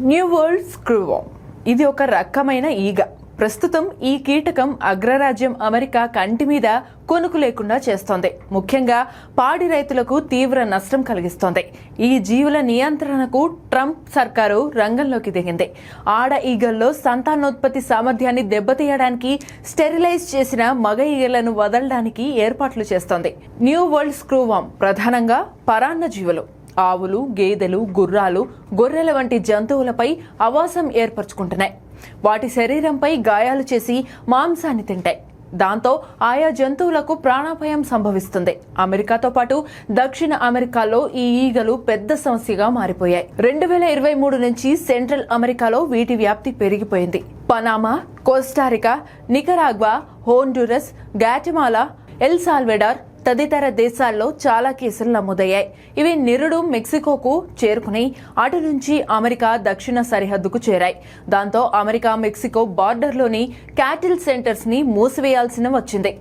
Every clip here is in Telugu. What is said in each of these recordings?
న్యూ వరల్డ్ స్క్రూవామ్ ఇది ఒక రకమైన ఈగ. ప్రస్తుతం ఈ కీటకం అగ్రరాజ్యం అమెరికా కంటి మీద కొనుకు లేకుండా చేస్తోంది. ముఖ్యంగా పాడి రైతులకు తీవ్ర నష్టం కలిగిస్తోంది. ఈ జీవుల నియంత్రణకు ట్రంప్ సర్కారు రంగంలోకి దిగింది. ఆడ ఈగల్లో సంతానోత్పత్తి సామర్థ్యాన్ని దెబ్బతీయడానికి స్టెరిలైజ్ చేసిన మగ ఈగలను వదలడానికి ఏర్పాట్లు చేస్తోంది. న్యూ వరల్డ్ స్క్రూవామ్ ప్రధానంగా పరాన్న జీవులు ఆవులు గేదెలు గుర్రాలు గొర్రెల వంటి జంతువులపై ఆవాసం ఏర్పరచుకుంటున్నాయి. వాటి శరీరంపై గాయాలు చేసి మాంసాన్ని తింటాయి. దాంతో ఆయా జంతువులకు ప్రాణాపాయం సంభవిస్తుంది. అమెరికాతో పాటు దక్షిణ అమెరికాలో ఈ ఈగలు పెద్ద సమస్యగా మారిపోయాయి. రెండు వేల ఇరవై మూడు నుంచి సెంట్రల్ అమెరికాలో వీటి వ్యాప్తి పెరిగిపోయింది. Panama Costa Rica Nicaragua Honduras Guatemala El Salvador తదితర దేశాల్లో చాలా కేసులు నమోదయ్యాయి. ఇవి నిరుడు మెక్సికోకు చేరుకుని అటు నుంచి అమెరికా దక్షిణ సరిహద్దుకు చేరాయి. దాంతో అమెరికా మెక్సికో బార్డర్లోని క్యాటిల్ సెంటర్స్ని మూసివేయాల్సిన వచ్చింది.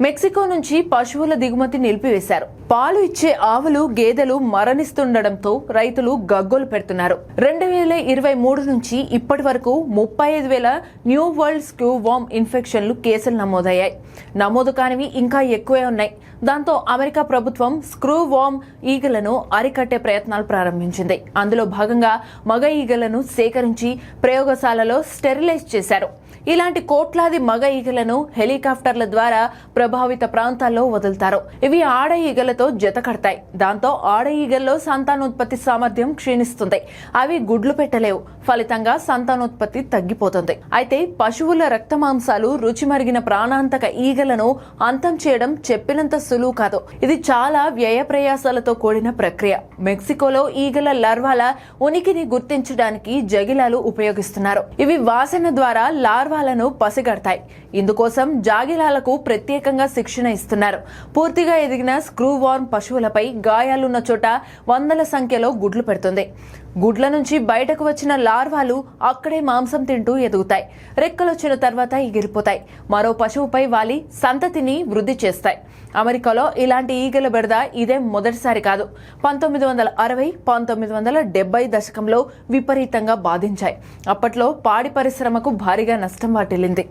మెక్సికో నుంచి పశువుల దిగుమతి నిలిపివేశారు. పాలు ఇచ్చే ఆవులు గేదెలు మరణిస్తుండటంతో రైతులు గగ్గోలు పెడుతున్నారు. రెండు వేల ఇరవై మూడు నుంచి ఇప్పటి వరకు ముప్పై ఐదు వేల న్యూ వరల్డ్ స్క్యూవామ్ ఇన్ఫెక్షన్లు కేసులు నమోదయ్యాయి. నమోదు కానివి ఇంకా ఎక్కువే ఉన్నాయి. దాంతో అమెరికా ప్రభుత్వం స్క్రూ వామ్ ఈగలను అరికట్టే ప్రయత్నాలు ప్రారంభించింది. అందులో భాగంగా మగ ఈగలను సేకరించి ప్రయోగశాలలో స్టెరిలైజ్ చేశారు. ఇలాంటి కోట్లాది మగ ఈగలను హెలికాప్టర్ల ద్వారా ప్రభావిత ప్రాంతాల్లో వదులుతారు. ఇవి ఆడ ఈగలతో జత కడతాయి. దాంతో ఆడ ఈగల్లో సంతానోత్పత్తి సామర్థ్యం క్షీణిస్తుంది. అవి గుడ్లు పెట్టలేవు. ఫలితంగా సంతానోత్పత్తి తగ్గిపోతుంది. అయితే పశువుల రక్త మాంసాలు రుచి మరిగిన ప్రాణాంతక ఈగలను అంతం చేయడం చెప్పినంత సులువు కాదు. ఇది చాలా వ్యయ ప్రయాసాలతో కూడిన ప్రక్రియ. మెక్సికోలో ఈగల లర్వాల ఉనికిని గుర్తించడానికి జగిలాలు ఉపయోగిస్తున్నారు. ఇవి వాసన ద్వారా భావాలను పసిగడతాయి. ఇందుకోసం జాగిలాలకు ప్రత్యేకంగా శిక్షణ ఇస్తున్నారు. పూర్తిగా ఎదిగిన స్క్రూ వార్మ్ పశువులపై గాయాలున్న చోట వందల సంఖ్యలో గుడ్లు పెడుతుంది. గుడ్ల నుంచి బయటకు వచ్చిన లార్వాలు అక్కడే మాంసం తింటూ ఎదుగుతాయి. రెక్కలొచ్చిన తర్వాత ఎగిరిపోతాయి. మరో పశువుపై వాలి సంతతిని వృద్ధి చేస్తాయి. అమెరికాలో ఇలాంటి ఈగల బెడద ఇదే మొదటిసారి కాదు. పంతొమ్మిది వందల అరవై పంతొమ్మిది వందల డెబ్బై దశకంలో విపరీతంగా బాధించాయి. అప్పట్లో పాడి పరిశ్రమకు భారీగా నష్టం వాటిల్లింది.